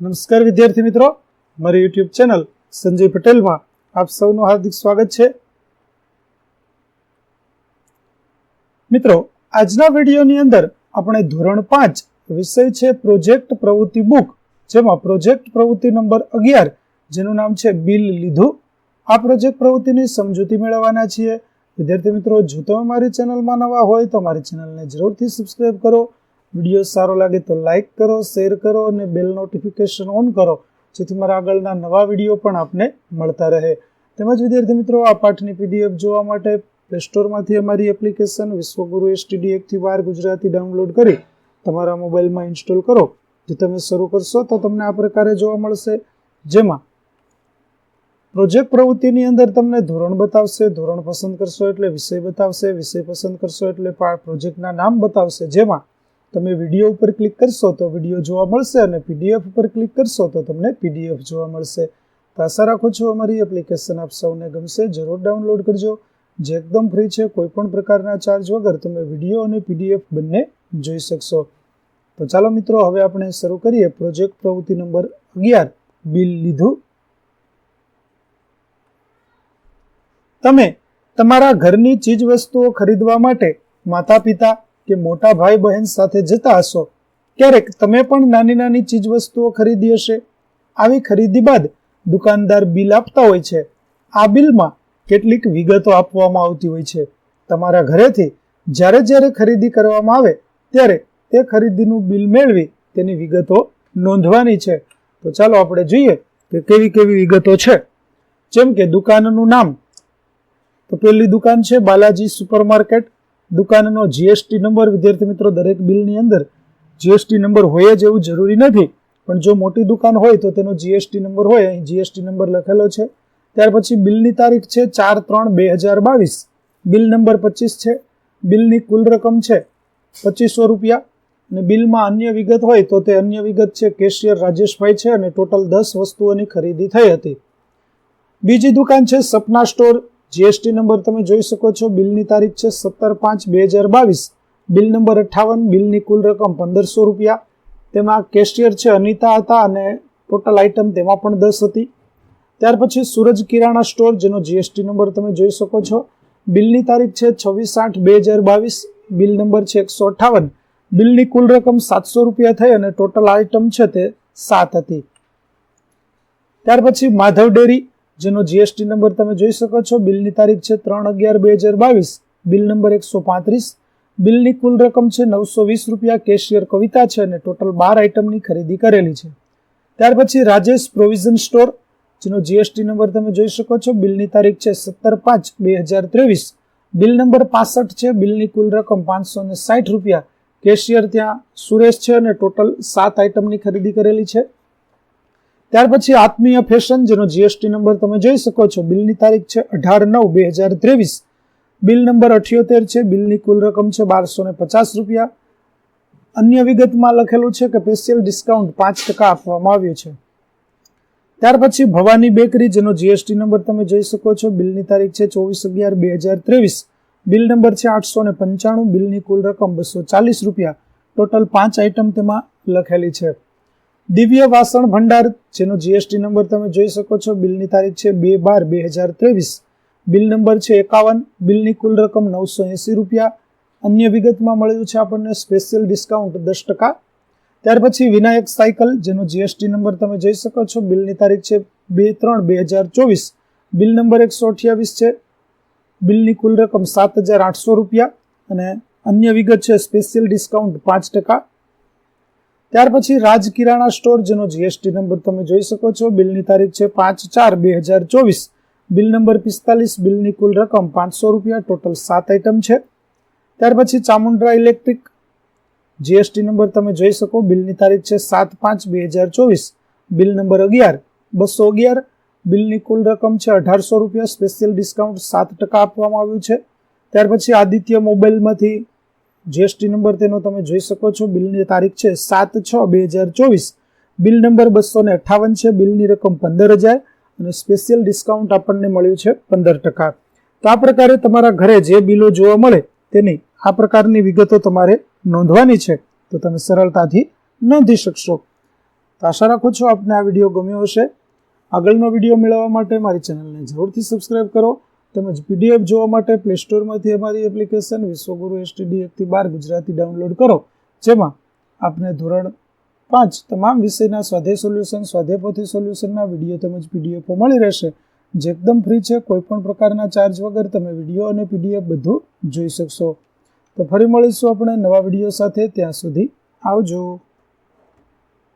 નમસ્કાર વિદ્યાર્થી મિત્રો. મારી યુટ્યુબ ચેનલ સંજય પટેલમાં આપ સૌનું હાર્દિક સ્વાગત છે. મિત્રો, આજના વિડીયોની અંદર આપણે ધોરણ પાંચ વિષય છે પ્રોજેક્ટ પ્રવૃત્તિ બુક જેમાં પ્રોજેક્ટ પ્રવૃત્તિ નંબર અગિયાર, જેનું નામ છે બિલ લીધું. આ પ્રોજેક્ટ પ્રવૃત્તિની સમજૂતી મેળવવાના છીએ. વિદ્યાર્થી મિત્રો, જો તમે મારી ચેનલમાં નવા હોય તો મારી ચેનલને જરૂરથી સબસ્ક્રાઈબ કરો. વીડિયો સારો લાગે તો લાઇક કરો, શેર કરો અને બેલ નોટિફિકેશન ઓન કરો, જેથી મારા આગળના નવા વીડિયો પણ આપને મળતા રહે. તેમજ વિદ્યાર્થી મિત્રો, આ પાઠની પીડીએફ જોવા માટે પ્લે સ્ટોરમાંથી અમારી એપ્લિકેશન વિશ્વગુરુ એસટીડી એકથી ગુજરાતી ડાઉનલોડ કરી તમારા મોબાઈલમાં ઇન્સ્ટોલ કરો. જે તમે શરૂ કરશો તો તમને આ પ્રકારે જોવા મળશે. જેમાં પ્રોજેક્ટ પ્રવૃત્તિની અંદર તમને ધોરણ બતાવશે, ધોરણ પસંદ કરશો એટલે વિષય બતાવશે, વિષય પસંદ કરશો એટલે પ્રોજેક્ટના નામ બતાવશે. જેમાં તમે વીડિયો ઉપર ક્લિક કરશો તો વીડિયો જોવા મળશે અને પીડીએફ ઉપર ક્લિક કરશો તો તમને પીડીએફ જોવા મળશે. તો આશા રાખું છું અમારી એપ્લિકેશન આપ સૌને ગમશે. જરૂર ડાઉનલોડ કરજો. જે એકદમ ફ્રી છે, કોઈ પણ પ્રકારના ચાર્જ વગર તમે વીડિયો અને પીડીએફ બંને જોઈ શકશો. તો ચાલો મિત્રો, હવે આપણે શરૂ કરીએ. પ્રોજેક્ટ પ્રવૃત્તિ નંબર અગિયાર. બિલ લીધું. તમે તમારા ઘરની ચીજ વસ્તુઓ ખરીદવા માટે માતા પિતા કે મોટા ભાઈ બહેન સાથે જતા હશો, ક્યારેક તમે પણ નાની નાની ચીજ વસ્તુઓ ખરીદી હશે. આવી ખરીદી બાદ દુકાનદાર બિલ આપતા હોય છે. આ બિલમાં કેટલીક વિગતો આપવામાં આવતી હોય છે. તમારા ઘરેથી જ્યારે જ્યારે ખરીદી કરવામાં આવે, ત્યારે તે ખરીદીનું બિલ મેળવી તેની વિગતો નોંધવાની છે. તો ચાલો આપણે જોઈએ કે કેવી કેવી વિગતો છે. જેમ કે દુકાનનું નામ. તો પહેલી દુકાન છે બાલાજી સુપરમાર્કેટ. દુકાનનો જીએસટી નંબર વિદ્યાર્થી મિત્રો, દરેક બિલની અંદર જીએસટી નંબર હોય જ એવું જરૂરી નથી. પણ જો મોટી દુકાન હોય તો તેનો જીએસટી નંબર હોય, અહીં જીએસટી નંબર લખેલો છે. ત્યાર પછી બિલની તારીખ છે ચાર ત્રણ બે હજાર બાવીસ. બિલ નંબર પચીસ છે. બિલની કુલ રકમ છે પચીસો રૂપિયા. અને બિલમાં અન્ય વિગત હોય તો તે અન્ય વિગત છે. કેશિયર રાજેશભાઈ છે અને ટોટલ દસ વસ્તુઓની ખરીદી થઈ હતી. બીજી દુકાન છે સપના સ્ટોર. જીએસટી નંબર તમે જોઈ શકો છો, બિલની તારીખ છે સત્તર પાંચ બે હજાર બાવીસ. બિલ નંબર અઠાવન, બિલની કુલ રકમ પંદરસો રૂપિયા. તેમાં કેશિયર છે અનિતા હતા અને ટોટલ આઇટમ તેમાં પણ દસ હતી. ત્યાર પછી સૂરજ કિરાણા સ્ટોર જેનો જીએસટી નંબર તમે જોઈ શકો છો. બિલની તારીખ છે છવ્વીસ આઠ બે હજાર બાવીસ. બિલ નંબર છે એકસો અઠાવન. બિલની કુલ રકમ સાતસો રૂપિયા થઈ અને ટોટલ આઇટમ છે તે સાત હતી. ત્યાર પછી માધવ ડેરી જેનો જીએસટી નંબર તમે જોઈ શકો છો. બિલની તારીખ છે ત્રણ અગિયાર બે હજાર બાવીસ. બિલ નંબર એકસો પાંત્રીસ. બિલની કુલ રકમ છે નવસો વીસ રૂપિયા કેશિયર કવિતા છે અને ટોટલ બાર આઇટમની ખરીદી કરેલી છે. ત્યાર પછી રાજેશ પ્રોવિઝન સ્ટોર, જેનો જીએસટી નંબર તમે જોઈ શકો છો. બિલની તારીખ છે સત્તર પાંચ બે હજાર ત્રેવીસ. બિલ નંબર પાસઠ છે. બિલની કુલ રકમ પાંચસો ને સાઠ રૂપિયા. કેશિયર ત્યાં સુરેશ છે અને ટોટલ સાત આઇટમની ખરીદી કરેલી છે. ત્યાર પછી આત્મીય ફેશન જેનો જીએસટી નંબર તમે જોઈ શકો છો, બિલની તારીખ છે અઢાર નવ બે હજાર ત્રેવીસ. બિલ નંબર અઠ્યોતેર છે, બિલની કુલ રકમ છે બારસો ને પચાસ રૂપિયા. અન્ય વિગતમાં લખેલું છે કે સ્પેશિયલ ડિસ્કાઉન્ટ પાંચ ટકા આપવામાં આવ્યું છે. ત્યાર પછી ભવાની બેકરી, જેનો જીએસટી નંબર તમે જોઈ શકો છો, બિલની તારીખ છે ચોવીસ અગિયાર બે હજાર ત્રેવીસ. બિલ નંબર છે આઠસો ને પંચાણું, બિલની કુલ રકમ બસો ચાલીસ રૂપિયા. ટોટલ પાંચ આઇટમ તેમાં લખેલી છે. દિવ્ય વાસણ ભંડાર, જેનો જીએસટી નંબર તમે જોઈ શકો છો, બિલની તારીખ છે બે બાર બે હજાર ત્રેવીસ. બિલ નંબર છે એકાવન, બિલની કુલ રકમ નવસો એંસી રૂપિયા. અન્ય વિગતમાં મળ્યું છે આપણને સ્પેશિયલ ડિસ્કાઉન્ટ દસ ટકા. ત્યાર પછી વિનાયક સાયકલ, જેનો જીએસટી નંબર તમે જોઈ શકો છો, બિલની તારીખ છે બે ત્રણ બે હજાર ચોવીસ. બિલ નંબર એકસો અઠ્યાવીસ છે. બિલની કુલ રકમ સાત હજાર આઠસો રૂપિયા. અને અન્ય વિગત છે સ્પેશિયલ ડિસ્કાઉન્ટ પાંચ ટકા. ત્યાર પછી રાજ કિરાણા સ્ટોર, જેનો જીએસટી નંબર તમે જોઈ શકો છો, બિલની તારીખ છે પાંચ ચાર બે હજાર ચોવીસ. બિલ નંબર પિસ્તાલીસ, બિલની કુલ રકમ પાંચસો રૂપિયા, ટોટલ સાત આઇટમ છે. ત્યાર પછી ચામુંડરા ઇલેક્ટ્રિક જીએસટી નંબર તમે જોઈ શકો, બિલની તારીખ છે સાત પાંચ બે હજાર ચોવીસ. બિલ નંબર અગિયાર, બસો અગિયાર. બિલની કુલ રકમ છે અઢારસો રૂપિયા સ્પેશિયલ ડિસ્કાઉન્ટ સાત ટકા આપવામાં આવ્યું છે. ત્યાર પછી આદિત્ય મોબાઈલમાંથી જીએસટી નંબર તેનો તમે જોઈ શકો છો. બિલની તારીખ છે સાત છ બે હજાર ચોવીસ. બિલ નંબર બસો ને અઠાવન છે. બિલની રકમ પંદર હજાર અને સ્પેશિયલ ડિસ્કાઉન્ટ આપણને મળ્યું છે પંદર ટકા. તો આ પ્રકારે તમારા ઘરે જે બિલો જોવા મળે તેની આ પ્રકારની વિગતો તમારે નોંધવાની છે. તો તમે સરળતાથી નોંધી શકશો. તો આશા રાખું છું આપને આ વીડિયો ગમ્યો હશે. આગળનો વીડિયો મેળવવા માટે મારી ચેનલને જરૂરથી સબસ્ક્રાઈબ કરો. તેમજ પીડીએફ જોવા માટે પ્લે સ્ટોરમાંથી અમારી એપ્લિકેશન વિશ્વગુરુ એસટીડી એકથી બાર ગુજરાતી ડાઉનલોડ કરો, જેમાં આપને ધોરણ પાંચ તમામ વિષયના સ્વાધ્યાય સોલ્યુશન સ્વાધ્યાયપોથી સોલ્યુશનના વીડિયો તેમજ પીડીએફો મળી રહેશે. જે એકદમ ફ્રી છે કોઈ પણ પ્રકારના ચાર્જ વગર તમે વીડિયો અને પીડીએફ બધું જોઈ શકશો. તો ફરી મળીશું આપણે નવા વીડિયો સાથે, ત્યાં સુધી આવજો.